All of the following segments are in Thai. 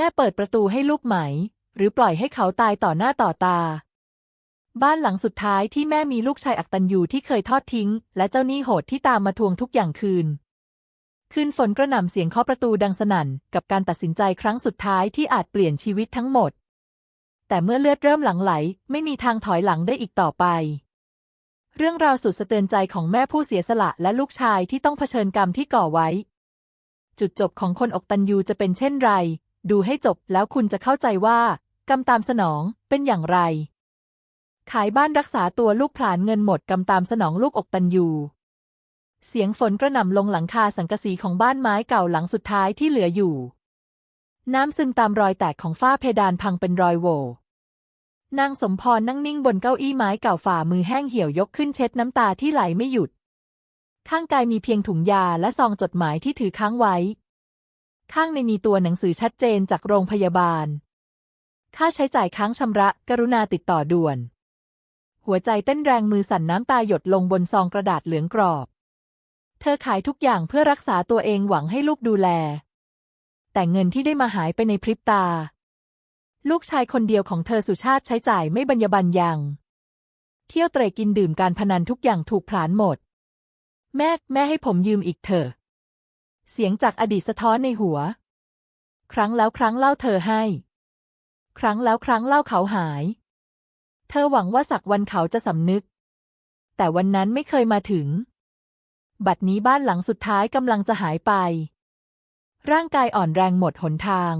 แม่เปิดประตูให้ลูกไหม หรือปล่อยให้เขาตายต่อหน้าต่อตา บ้านหลังสุดท้ายที่แม่มีลูกชายอักตันยูที่เคยทอดทิ้ง และเจ้าหนี้โหดที่ตามมาทวงทุกอย่างคืน คืนฝนกระหน่ำเสียงเคาะประตูดังสนั่น กับการตัดสินใจครั้งสุดท้ายที่อาจเปลี่ยนชีวิตทั้งหมด แต่เมื่อเลือดเริ่มหลั่งไหล ไม่มีทางถอยหลังได้อีกต่อไปเรื่องราวสุดสะเทือนใจของแม่ผู้เสียสละและลูกชายที่ต้องเผชิญกรรมที่ก่อไว้ จุดจบของคนอกตันยูจะเป็นเช่นไร ดูให้จบแล้วคุณจะเข้าใจว่ากรรมตามสนองเป็นอย่างไร ขายบ้านรักษาตัวลูกผลาญเงินหมดกรรมตามสนองลูกอกตันยูเสียงฝนกระหน่ำลงหลังคาสังกะสีของบ้านไม้เก่าหลังสุดท้ายที่เหลืออยู่ น้ำซึมตามรอยแตกของฝ้าเพดานพังเป็นรอยโหว่นางสมพรนั่งนิ่งบนเก้าอี้ไม้เก่าฝ่ามือแห้งเหี่ยวยกขึ้นเช็ดน้ำตาที่ไหลไม่หยุด ข้างกายมีเพียงถุงยาและซองจดหมายที่ถือค้างไว้ ข้างในมีตัวหนังสือชัดเจนจากโรงพยาบาล ค่าใช้จ่ายค้างชำระ กรุณาติดต่อด่วน หัวใจเต้นแรงมือสั่นน้ำตาหยดลงบนซองกระดาษเหลืองกรอบ เธอขายทุกอย่างเพื่อรักษาตัวเองหวังให้ลูกดูแล แต่เงินที่ได้มาหายไปในพริบตา ลูกชายคนเดียวของเธอสุชาติใช้จ่ายไม่บรรยบันยัง เที่ยวเตร่กินดื่มการพนันทุกอย่างถูกผลาญหมด แม่แม่ให้ผมยืมอีกเถอะ เสียงจากอดีตสะท้อนในหัว ครั้งแล้วครั้งเล่าเธอให้ ครั้งแล้วครั้งเล่าเขาหาย เธอหวังว่าสักวันเขาจะสำนึก แต่วันนั้นไม่เคยมาถึง บัดนี้บ้านหลังสุดท้ายกำลังจะหายไป ร่างกายอ่อนแรงหมดหนทาง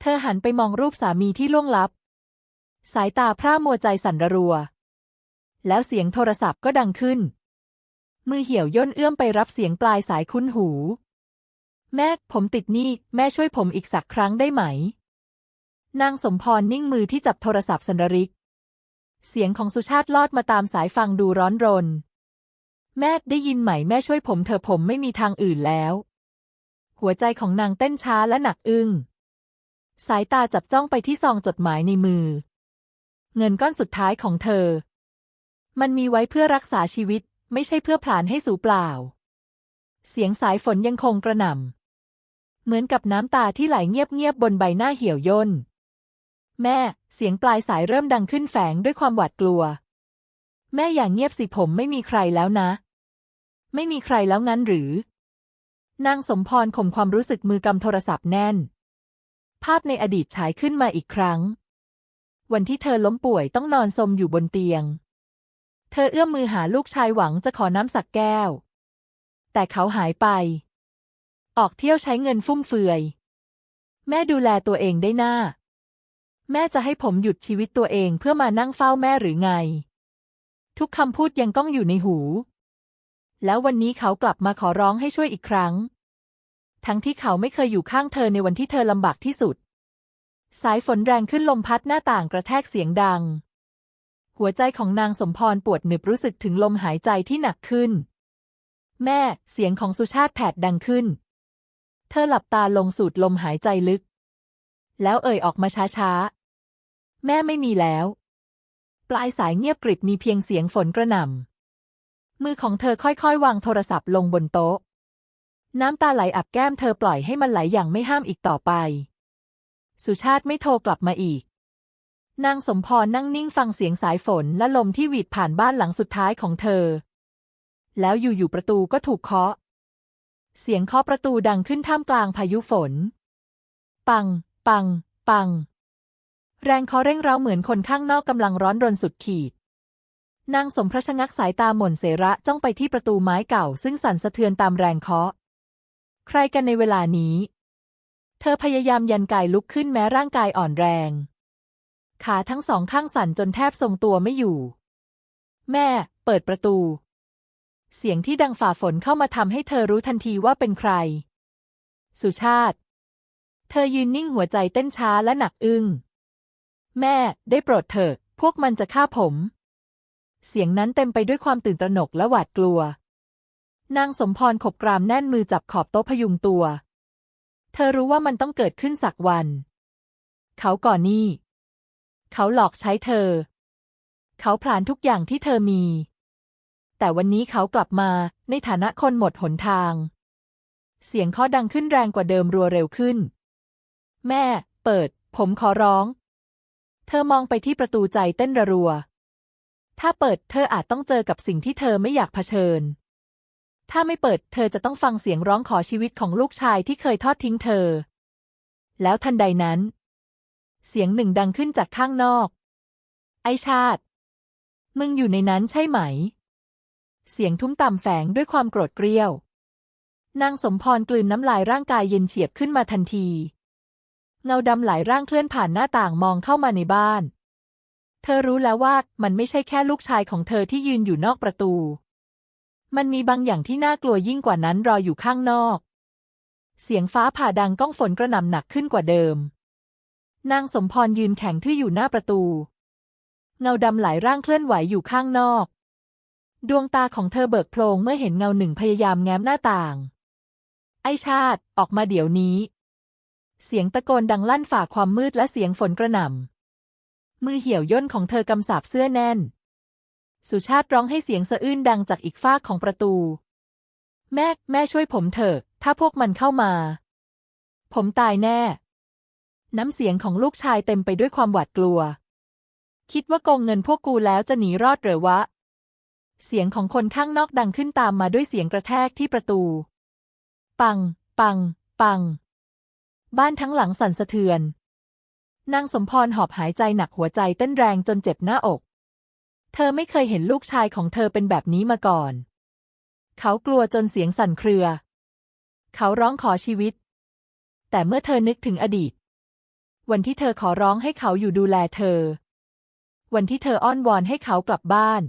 เธอหันไปมองรูปสามีที่ล่วงลับ สายตาพร่ามัวใจสั่นระรัว แล้วเสียงโทรศัพท์ก็ดังขึ้น มือเหี่ยวย่นเอื้อมไปรับเสียงปลายสายคุ้นหู แม่ ผมติดหนี้ แม่ช่วยผมอีกสักครั้งได้ไหม นางสมพรนิ่งมือที่จับโทรศัพท์สันริก เสียงของสุชาติลอดมาตามสายฟังดูร้อนรน แม่ได้ยินไหมแม่ช่วยผมเถอะผมไม่มีทางอื่นแล้ว หัวใจของนางเต้นช้าและหนักอึ้ง สายตาจับจ้องไปที่ซองจดหมายในมือ เงินก้อนสุดท้ายของเธอ มันมีไว้เพื่อรักษาชีวิต ไม่ใช่เพื่อผลาญให้สูญเปล่า เสียงสายฝนยังคงกระหน่ำเหมือนกับน้ำตาที่ไหลเงียบๆบนใบหน้าเหี่ยวย่น แม่ เสียงปลายสายเริ่มดังขึ้นแฝงด้วยความหวาดกลัว แม่อย่างเงียบสิผมไม่มีใครแล้วนะ ไม่มีใครแล้วงั้นหรือ นางสมพรข่มความรู้สึกมือกำโทรศัพท์แน่น ภาพในอดีตฉายขึ้นมาอีกครั้ง วันที่เธอล้มป่วยต้องนอนสมอยู่บนเตียง เธอเอื้อมมือหาลูกชายหวังจะขอน้ำสักแก้ว แต่เขาหายไป ออกเที่ยวใช้เงินฟุ่มเฟือย แม่ดูแลตัวเองได้หน้า แม่จะให้ผมหยุดชีวิตตัวเองเพื่อมานั่งเฝ้าแม่หรือไง ทุกคำพูดยังก้องอยู่ในหู แล้ววันนี้เขากลับมาขอร้องให้ช่วยอีกครั้ง ทั้งที่เขาไม่เคยอยู่ข้างเธอในวันที่เธอลำบากที่สุด สายฝนแรงขึ้นลมพัดหน้าต่างกระแทกเสียงดัง หัวใจของนางสมพรปวดหนึบรู้สึกถึงลมหายใจที่หนักขึ้น แม่ เสียงของสุชาติแผดดังขึ้น เธอหลับตาลงสูดลมหายใจลึก แล้วเอ่ยออกมาช้าๆ แม่ไม่มีแล้ว ปลายสายเงียบกริบมีเพียงเสียงฝนกระหน่ำ มือของเธอค่อยๆ วางโทรศัพท์ลงบนโต๊ะ น้ำตาไหลอับแก้มเธอปล่อยให้มันไหลอย่างไม่ห้ามอีกต่อไป สุชาติไม่โทรกลับมาอีก นางสมพรนั่งนิ่งฟังเสียงสายฝนและลมที่หวีดผ่านบ้านหลังสุดท้ายของเธอ แล้วอยู่ๆประตูก็ถูกเคาะ เสียงเคาะประตูดังขึ้นท่ามกลางพายุฝน ปัง ปัง ปัง แรงเคาะเร่งเร้าเหมือนคนข้างนอกกำลังร้อนรนสุดขีด นางสมพระชะงักสายตาหม่นเสระจ้องไปที่ประตูไม้เก่า ซึ่งสั่นสะเทือนตามแรงเคาะ ใครกันในเวลานี้ เธอพยายามยันกายลุกขึ้นแม้ร่างกายอ่อนแรง ขาทั้งสองข้างสั่นจนแทบทรงตัวไม่อยู่ แม่ เปิดประตู เสียงที่ดังฝ่าฝนเข้ามาทำให้เธอรู้ทันทีว่าเป็นใคร สุชาติ เธอยืนนิ่งหัวใจเต้นช้าและหนักอึ้ง แม่ ได้โปรดเถิดพวกมันจะฆ่าผม เสียงนั้นเต็มไปด้วยความตื่นตระหนกและหวาดกลัว นางสมพรขบกรามแน่นมือจับขอบโต๊ะพยุงตัว เธอรู้ว่ามันต้องเกิดขึ้นสักวัน เขาก่อนนี่ เขาหลอกใช้เธอ เขาผลาญทุกอย่างที่เธอมี แต่วันนี้เขากลับมาในฐานะคนหมดหนทาง เสียงเคาดังขึ้นแรงกว่าเดิมรัวเร็วขึ้น แม่ เปิด ผมขอร้อง เธอมองไปที่ประตูใจเต้นระรัว ถ้าเปิดเธออาจต้องเจอกับสิ่งที่เธอไม่อยากเผชิญ ถ้าไม่เปิดเธอจะต้องฟังเสียงร้องขอชีวิตของลูกชายที่เคยทอดทิ้งเธอ แล้วทันใดนั้น เสียงหนึ่งดังขึ้นจากข้างนอก ไอชาติ มึงอยู่ในนั้นใช่ไหม เสียงทุ้มต่ำแฝงด้วยความโกรธเกรี้ยว นางสมพรกลืนน้ำลายร่างกายเย็นเฉียบขึ้นมาทันที เงาดำหลายร่างเคลื่อนผ่านหน้าต่างมองเข้ามาในบ้าน เธอรู้แล้วว่ามันไม่ใช่แค่ลูกชายของเธอที่ยืนอยู่นอกประตู มันมีบางอย่างที่น่ากลัวยิ่งกว่านั้นรออยู่ข้างนอก เสียงฟ้าผ่าดังก้องฝนกระหน่ำหนักขึ้นกว่าเดิม นางสมพรยืนแข็งทื่ออยู่หน้าประตู เงาดำหลายร่างเคลื่อนไหวอยู่ข้างนอก ดวงตาของเธอเบิกโพลงเมื่อเห็นเงาหนึ่งพยายามแง้มหน้าต่าง ไอชาติออกมาเดี๋ยวนี้ เสียงตะโกนดังลั่นฝ่าความมืดและเสียงฝนกระหน่ำมือเหี่ยวย่นของเธอกำสาบเสื้อแน่น สุชาติร้องให้เสียงสะอื้นดังจากอีกฟากของประตู แม่ แม่ช่วยผมเถอะ ถ้าพวกมันเข้ามา ผมตายแน่ น้ำเสียงของลูกชายเต็มไปด้วยความหวาดกลัว คิดว่าโกงเงินพวกกูแล้วจะหนีรอดหรือวะ เสียงของคนข้างนอกดังขึ้นตามมาด้วยเสียงกระแทกที่ประตู ปัง ปัง ปัง บ้านทั้งหลังสั่นสะเทือน นางสมพรหอบหายใจหนักหัวใจเต้นแรงจนเจ็บหน้าอก เธอไม่เคยเห็นลูกชายของเธอเป็นแบบนี้มาก่อน เขากลัวจนเสียงสั่นเครือ เขาร้องขอชีวิต แต่เมื่อเธอนึกถึงอดีต วันที่เธอขอร้องให้เขาอยู่ดูแลเธอ วันที่เธออ้อนวอนให้เขากลับบ้าน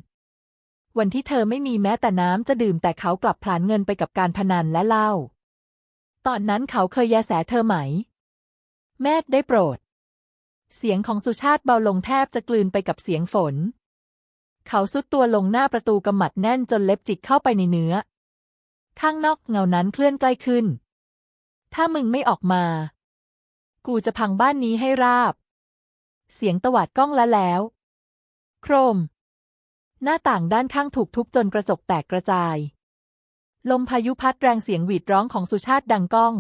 วันที่เธอไม่มีแม้แต่น้ำจะดื่มแต่เขากลับพลานเงินไปกับการพนันและเหล้า ตอนนั้นเขาเคยแยแสเธอไหม แม่ได้โปรด เสียงของสุชาติเบาลงแทบจะกลืนไปกับเสียงฝน เขาสุดตัวลงหน้าประตูกำมัดแน่นจนเล็บจิกเข้าไปในเนื้อ ข้างนอกเงานั้นเคลื่อนใกล้ขึ้น ถ้ามึงไม่ออกมา กูจะพังบ้านนี้ให้ราบ เสียงตวาดก้องและแล้ว โครม หน้าต่างด้านข้างถูกทุบจนกระจกแตกกระจาย ลมพายุพัดแรงเสียงหวีดร้องของสุชาติดังก้อง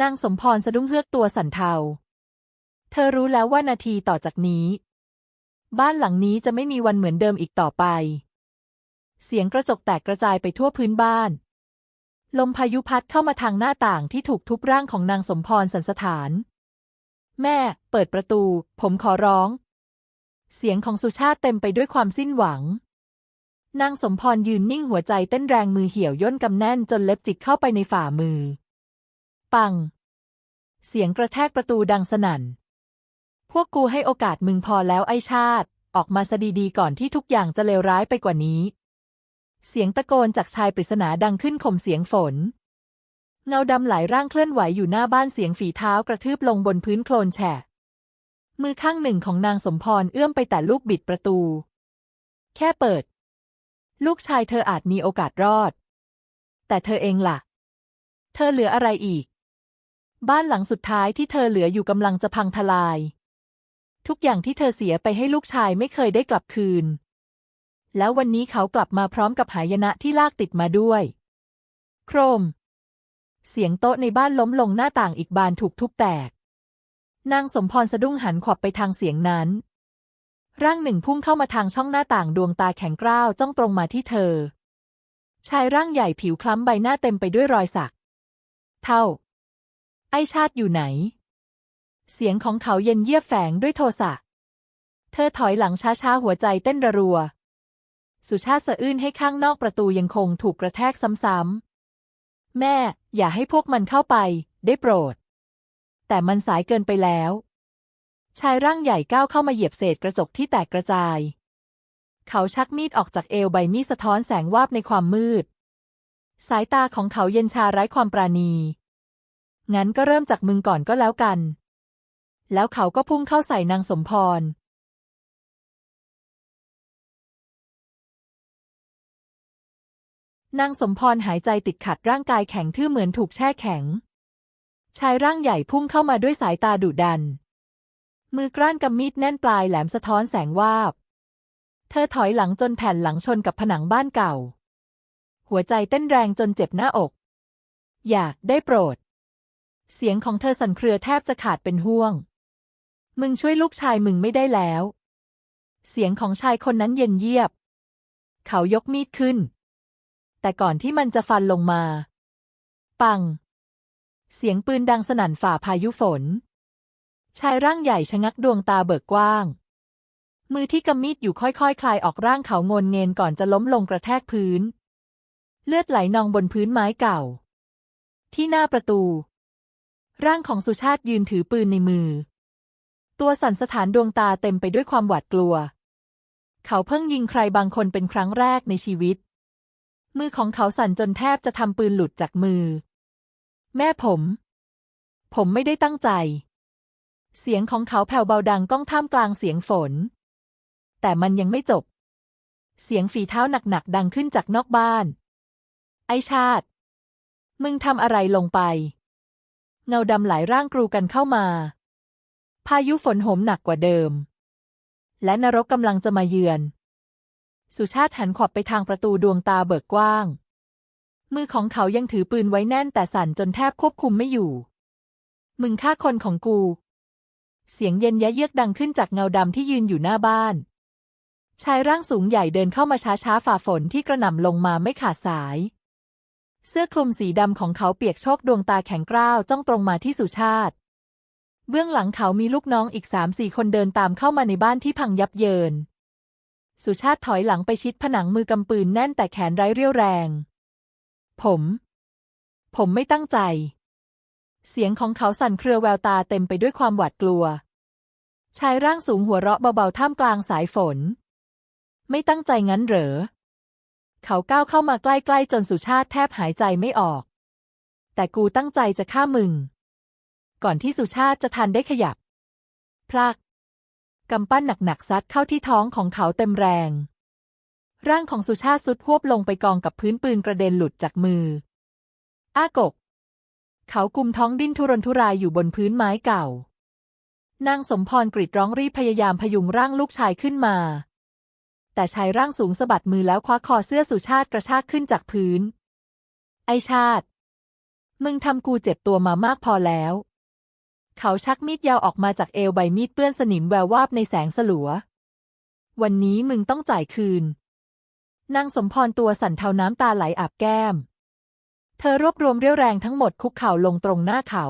นางสมพรสะดุ้งเฮือกตัวสั่นเทา เธอรู้แล้วว่านาทีต่อจากนี้ บ้านหลังนี้จะไม่มีวันเหมือนเดิมอีกต่อไป เสียงกระจกแตกกระจายไปทั่วพื้นบ้าน ลมพายุพัดเข้ามาทางหน้าต่างที่ถูกทุบร่างของนางสมพรสันสถาน แม่ เปิดประตู ผมขอร้อง เสียงของสุชาติเต็มไปด้วยความสิ้นหวัง นางสมพรยืนนิ่งหัวใจเต้นแรงมือเหี่ยวย่นกำแน่นจนเล็บจิกเข้าไปในฝ่ามือ ปัง เสียงกระแทกประตูดังสนั่น พวกกูให้โอกาสมึงพอแล้วไอชาติ ออกมาซะดีๆก่อนที่ทุกอย่างจะเลวร้ายไปกว่านี้ เสียงตะโกนจากชายปริศนาดังขึ้นข่มเสียงฝน เงาดำหลายร่างเคลื่อนไหวอยู่หน้าบ้านเสียงฝีเท้ากระทืบลงบนพื้นโคลนแฉะ มือข้างหนึ่งของนางสมพรเอื้อมไปแต่ลูกบิดประตู แค่เปิด ลูกชายเธออาจมีโอกาสรอด แต่เธอเองล่ะ เธอเหลืออะไรอีก บ้านหลังสุดท้ายที่เธอเหลืออยู่กำลังจะพังทลาย ทุกอย่างที่เธอเสียไปให้ลูกชายไม่เคยได้กลับคืน แล้ววันนี้เขากลับมาพร้อมกับหายนะที่ลากติดมาด้วย โครม เสียงโต๊ะในบ้านล้มลงหน้าต่างอีกบานถูกทุบแตก นางสมพรสะดุ้งหันขวับไปทางเสียงนั้น ร่างหนึ่งพุ่งเข้ามาทางช่องหน้าต่างดวงตาแข็งกร้าวจ้องตรงมาที่เธอ ชายร่างใหญ่ผิวคล้ำใบหน้าเต็มไปด้วยรอยสัก เท่า ไอชาติอยู่ไหน เสียงของเขาเย็นเยียบแฝงด้วยโทสะเธอถอยหลังช้าๆหัวใจเต้นระรัว สุชาติสะอื้นให้ข้างนอกประตูยังคงถูกกระแทกซ้ำๆ แม่ อย่าให้พวกมันเข้าไป ได้โปรด แต่มันสายเกินไปแล้ว ชายร่างใหญ่ก้าวเข้ามาเหยียบเศษกระจกที่แตกกระจาย เขาชักมีดออกจากเอวใบมีดสะท้อนแสงวาบในความมืด สายตาของเขาเย็นชาไร้ความปราณี งั้นก็เริ่มจากมึงก่อนก็แล้วกัน แล้วเขาก็พุ่งเข้าใส่นางสมพร นางสมพรหายใจติดขัดร่างกายแข็งทื่อเหมือนถูกแช่แข็ง ชายร่างใหญ่พุ่งเข้ามาด้วยสายตาดุดัน มือกล้านกำมีดแน่นปลายแหลมสะท้อนแสงวาบ เธอถอยหลังจนแผ่นหลังชนกับผนังบ้านเก่า หัวใจเต้นแรงจนเจ็บหน้าอก อย่าได้โปรด เสียงของเธอสั่นเครือแทบจะขาดเป็นห่วง มึงช่วยลูกชายมึงไม่ได้แล้ว เสียงของชายคนนั้นเย็นเยียบ เขายกมีดขึ้น แต่ก่อนที่มันจะฟันลงมา ปัง เสียงปืนดังสนั่นฝ่าพายุฝน ชายร่างใหญ่ชะงักดวงตาเบิกกว้าง มือที่กำมีดอยู่ค่อยๆคคลายออกร่างเขางนเงนก่อนจะล้มลงกระแทกพื้น เลือดไหลนองบนพื้นไม้เก่า ที่หน้าประตู ร่างของสุชาติยืนถือปืนในมือ ตัวสั่นสถานดวงตาเต็มไปด้วยความหวาดกลัว เขาเพิ่งยิงใครบางคนเป็นครั้งแรกในชีวิต มือของเขาสั่นจนแทบจะทำปืนหลุดจากมือ แม่ผม ผมไม่ได้ตั้งใจ เสียงของเขาแผ่วเบาดังก้องท่ามกลางเสียงฝน แต่มันยังไม่จบ เสียงฝีเท้าหนักๆดังขึ้นจากนอกบ้าน ไอชาติ มึงทำอะไรลงไป เงาดำหลายร่างกรูกันเข้ามา พายุฝนโหมหนักกว่าเดิม และนรกกำลังจะมาเยือน สุชาติหันขวับไปทางประตูดวงตาเบิกกว้าง มือของเขายังถือปืนไว้แน่นแต่สั่นจนแทบควบคุมไม่อยู่ มึงฆ่าคนของกู เสียงเย็นยะเยือกดังขึ้นจากเงาดำที่ยืนอยู่หน้าบ้าน ชายร่างสูงใหญ่เดินเข้ามาช้าๆฝ่าฝนที่กระหน่ำลงมาไม่ขาดสาย เสื้อคลุมสีดำของเขาเปียกโชกดวงตาแข็งกร้าวจ้องตรงมาที่สุชาติ เบื้องหลังเขามีลูกน้องอีกสามสี่คนเดินตามเข้ามาในบ้านที่พังยับเยิน สุชาติถอยหลังไปชิดผนังมือกำปืนแน่นแต่แขนไร้เรี่ยวแรง ผม ผมไม่ตั้งใจ เสียงของเขาสั่นเครือแววตาเต็มไปด้วยความหวาดกลัว ชายร่างสูงหัวเราะเบาๆท่ามกลางสายฝน ไม่ตั้งใจงั้นเหรอ เขาก้าวเข้ามาใกล้ๆจนสุชาติแทบหายใจไม่ออก แต่กูตั้งใจจะฆ่ามึง ก่อนที่สุชาติจะทันได้ขยับ พลัก กำปั้นหนักๆซัดเข้าที่ท้องของเขาเต็มแรง ร่างของสุชาติสุดพวบลงไปกองกับพื้นปืนกระเด็นหลุดจากมือ อ้ากก เขากุมท้องดิ้นทุรนทุรายอยู่บนพื้นไม้เก่า นางสมพรกรีดร้องรีบพยายามพยุงร่างลูกชายขึ้นมา แต่ชายร่างสูงสะบัดมือแล้วคว้าคอเสื้อสุชาติกระชากขึ้นจากพื้น ไอชาติ มึงทำกูเจ็บตัวมามากพอแล้ว เขาชักมีดยาวออกมาจากเอวใบมีดเปื้อนสนิมแวววาบในแสงสลัว วันนี้มึงต้องจ่ายคืน นางสมพรตัวสั่นเทาน้ำตาไหลอาบแก้ม เธอรวบรวมเรี่ยวแรงทั้งหมดคุกเข่าลงตรงหน้าเขา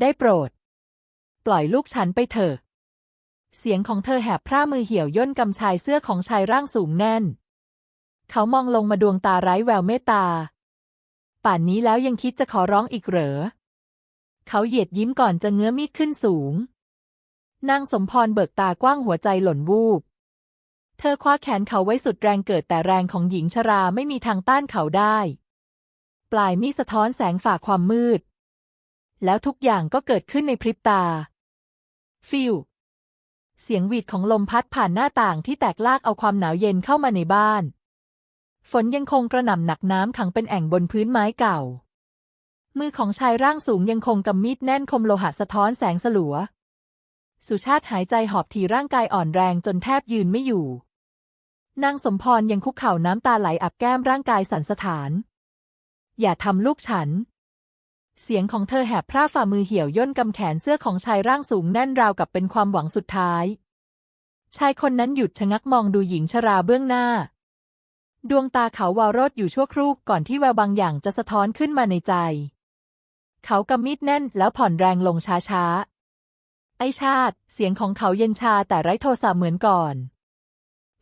ได้โปรด ปล่อยลูกฉันไปเถอะ เสียงของเธอแหบพร่ามือเหี่ยวย่นกำชายเสื้อของชายร่างสูงแน่น เขามองลงมาดวงตาไร้แววเมตตา ป่านนี้แล้วยังคิดจะขอร้องอีกเหรอ เขาเหยียดยิ้มก่อนจะเงื้อมีดขึ้นสูง นางสมพรเบิกตากว้างหัวใจหล่นวูบ เธอคว้าแขนเขาไว้สุดแรงเกิดแต่แรงของหญิงชราไม่มีทางต้านเขาได้ ปลายมีดสะท้อนแสงฝ่าความมืด แล้วทุกอย่างก็เกิดขึ้นในพริบตา ฟิวเสียงหวีดของลมพัดผ่านหน้าต่างที่แตกลากเอาความหนาวเย็นเข้ามาในบ้าน ฝนยังคงกระหน่ำหนักน้ำขังเป็นแอ่งบนพื้นไม้เก่า มือของชายร่างสูงยังคงกำมีดแน่นคมโลหะสะท้อนแสงสลัว สุชาติหายใจหอบทีร่างกายอ่อนแรงจนแทบยืนไม่อยู่ นางสมพรยังคุกเข่าน้ำตาไหลอับแก้มร่างกายสั่นสะท้าน อย่าทำลูกฉัน เสียงของเธอแหบพร่าฝ่ามือเหี่ยวย่นกำแขนเสื้อของชายร่างสูงแน่นราวกับเป็นความหวังสุดท้าย ชายคนนั้นหยุดชะงักมองดูหญิงชราเบื้องหน้า ดวงตาเขาวาวโรดอยู่ชั่วครู่ก่อนที่แววบางอย่างจะสะท้อนขึ้นมาในใจ เขากำมีดแน่นแล้วผ่อนแรงลงช้าๆ ไอชาติ เสียงของเขาเย็นชาแต่ไร้โทสะเหมือนก่อน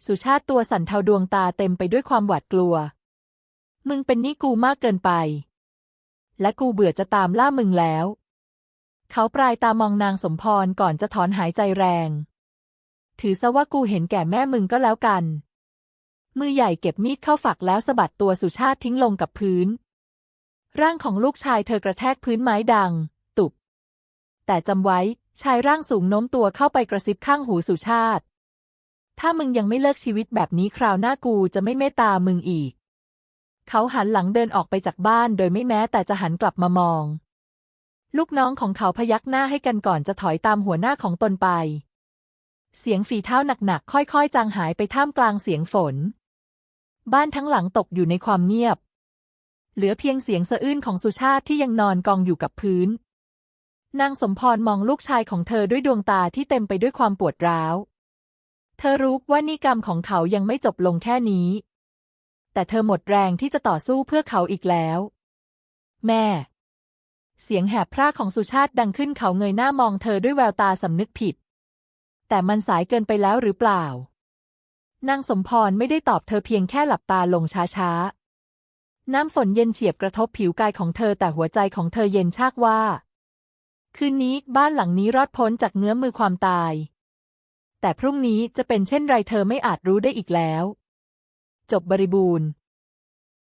สุชาติตัวสั่นเทาดวงตาเต็มไปด้วยความหวาดกลัว มึงเป็นนี่กูมากเกินไป และกูเบื่อจะตามล่ามึงแล้ว เขาปลายตามองนางสมพรก่อนจะถอนหายใจแรง ถือซะว่ากูเห็นแก่แม่มึงก็แล้วกัน มือใหญ่เก็บมีดเข้าฝักแล้วสะบัดตัวสุชาติทิ้งลงกับพื้น ร่างของลูกชายเธอกระแทกพื้นไม้ดัง ตุบ แต่จำไว้ ชายร่างสูงโน้มตัวเข้าไปกระซิบข้างหูสุชาติ ถ้ามึงยังไม่เลิกชีวิตแบบนี้คราวหน้ากูจะไม่เมตตามึงอีก เขาหันหลังเดินออกไปจากบ้านโดยไม่แม้แต่จะหันกลับมามอง ลูกน้องของเขาพยักหน้าให้กันก่อนจะถอยตามหัวหน้าของตนไป เสียงฝีเท้าหนักๆค่อยๆ จางหายไปท่ามกลางเสียงฝน บ้านทั้งหลังตกอยู่ในความเงียบ เหลือเพียงเสียงสะอื้นของสุชาติที่ยังนอนกองอยู่กับพื้น นางสมพรมองลูกชายของเธอด้วยดวงตาที่เต็มไปด้วยความปวดร้าว เธอรู้ว่านิกรรมของเขายังไม่จบลงแค่นี้ แต่เธอหมดแรงที่จะต่อสู้เพื่อเขาอีกแล้ว แม่ เสียงแหบพร่าของสุชาติดังขึ้นเขาเงยหน้ามองเธอด้วยแววตาสำนึกผิด แต่มันสายเกินไปแล้วหรือเปล่า นางสมพรไม่ได้ตอบเธอเพียงแค่หลับตาลงช้าๆ น้ำฝนเย็นเฉียบกระทบผิวกายของเธอแต่หัวใจของเธอเย็นชากว่า คืนนี้บ้านหลังนี้รอดพ้นจากเงื้อมมือความตาย แต่พรุ่งนี้จะเป็นเช่นไรเธอไม่อาจรู้ได้อีกแล้ว จบบริบูรณ์